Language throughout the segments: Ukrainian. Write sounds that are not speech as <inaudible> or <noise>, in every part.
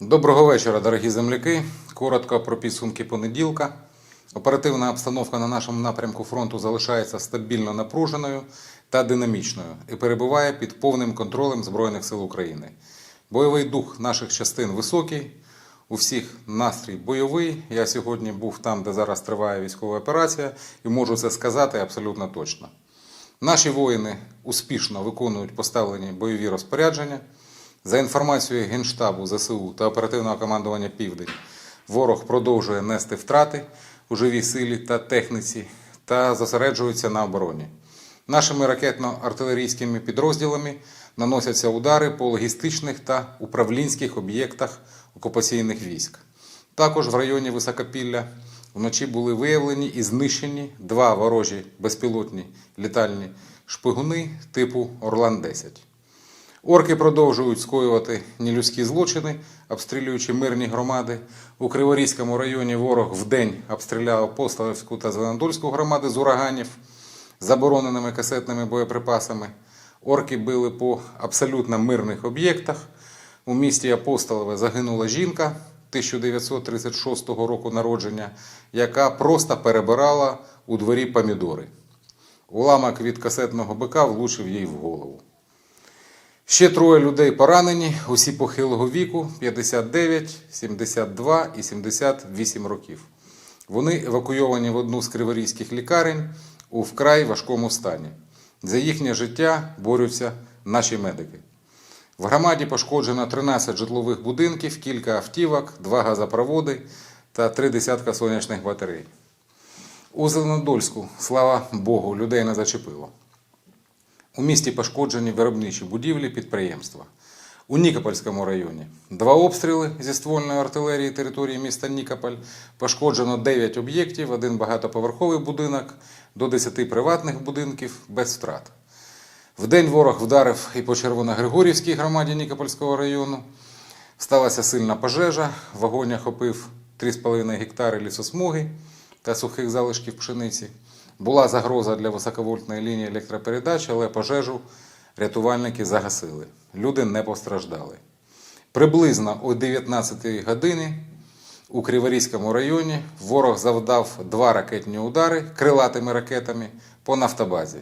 Доброго вечора, дорогі земляки. Коротко про підсумки понеділка. Оперативна обстановка на нашому напрямку фронту залишається стабільно напруженою та динамічною і перебуває під повним контролем Збройних сил України. Бойовий дух наших частин високий, у всіх настрій бойовий. Я сьогодні був там, де зараз триває військова операція, і можу це сказати абсолютно точно. Наші воїни успішно виконують поставлені бойові розпорядження. За інформацією Генштабу ЗСУ та оперативного командування Південь, ворог продовжує нести втрати у живій силі та техніці та зосереджується на обороні. Нашими ракетно-артилерійськими підрозділами наносяться удари по логістичних та управлінських об'єктах окупаційних військ. Також в районі Високопілля вночі були виявлені і знищені два ворожі безпілотні літальні шпигуни типу Орлан-10. Орки продовжують скоювати нелюдські злочини, обстрілюючи мирні громади. У Криворізькому районі ворог вдень обстріляв Апостолівську та Звенодольську громади з ураганів забороненими касетними боєприпасами. Орки били по абсолютно мирних об'єктах. У місті Апостолове загинула жінка 1936 року народження, яка просто перебирала у дворі помідори. Уламок від касетного бика влучив їй в голову. Ще троє людей поранені, усі похилого віку 59, 72 і 78 років. Вони евакуйовані в одну з криворізьких лікарень у вкрай важкому стані. За їхнє життя борються наші медики. В громаді пошкоджено 13 житлових будинків, кілька автівок, два газопроводи та три десятка сонячних батарей. У Зеленодольську, слава Богу, людей не зачепило. У місті пошкоджені виробничі будівлі підприємства. У Нікопольському районі два обстріли зі ствольної артилерії території міста Нікополь. Пошкоджено 9 об'єктів, один багатоповерховий будинок, до 10 приватних будинків без втрат. Вдень ворог вдарив і по Червоногригорівській громаді Нікопольського району. Сталася сильна пожежа, вогонь охопив 3,5 гектари лісосмуги та сухих залишків пшениці. Була загроза для високовольтної лінії електропередач, але пожежу рятувальники загасили. Люди не постраждали. Приблизно о 19 годині у Криворізькому районі ворог завдав два ракетні удари крилатими ракетами по нафтобазі.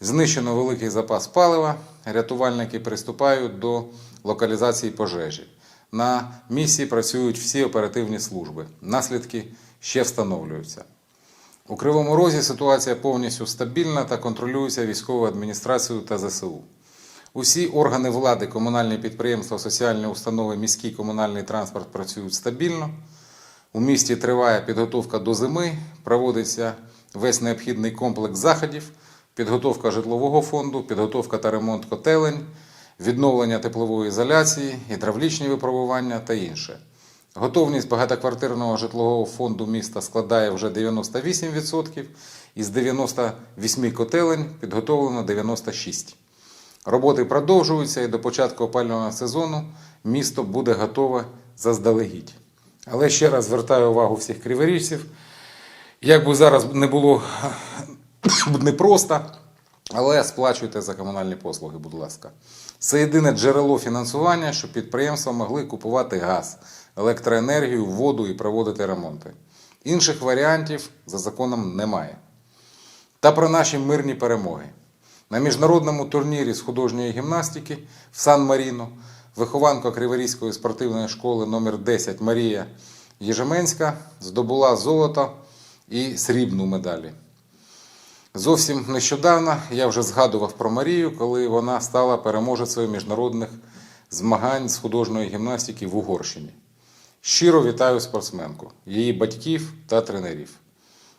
Знищено великий запас палива. Рятувальники приступають до локалізації пожежі. На місці працюють всі оперативні служби. Наслідки ще встановлюються. У Кривому Розі ситуація повністю стабільна та контролюється військовою адміністрацією та ЗСУ. Усі органи влади, комунальні підприємства, соціальні установи, міський комунальний транспорт працюють стабільно. У місті триває підготовка до зими, проводиться весь необхідний комплекс заходів, підготовка житлового фонду, підготовка та ремонт котелень, відновлення теплової ізоляції, гідравлічні випробування та інше. Готовність багатоквартирного житлового фонду міста складає вже 98%, із 98 котелень підготовлено 96. Роботи продовжуються і до початку опалювального сезону місто буде готове заздалегідь. Але ще раз звертаю увагу всіх криворіжців, як би зараз не було <coughs> непросто, але сплачуйте за комунальні послуги, будь ласка. Це єдине джерело фінансування, щоб підприємства могли купувати газ, електроенергію, воду і проводити ремонти. Інших варіантів за законом немає. Та про наші мирні перемоги. На міжнародному турнірі з художньої гімнастики в Сан-Маріно вихованка Криворізької спортивної школи номер 10 Марія Єжеменська здобула золото і срібну медалі. Зовсім нещодавно я вже згадував про Марію, коли вона стала переможецею міжнародних змагань з художньої гімнастики в Угорщині. Щиро вітаю спортсменку, її батьків та тренерів.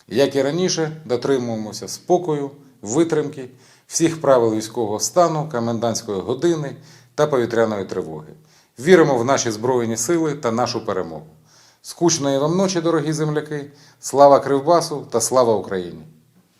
Як і раніше, дотримуємося спокою, витримки, всіх правил військового стану, комендантської години та повітряної тривоги. Віримо в наші Збройні сили та нашу перемогу. Скучної вам ночі, дорогі земляки! Слава Кривбасу та слава Україні!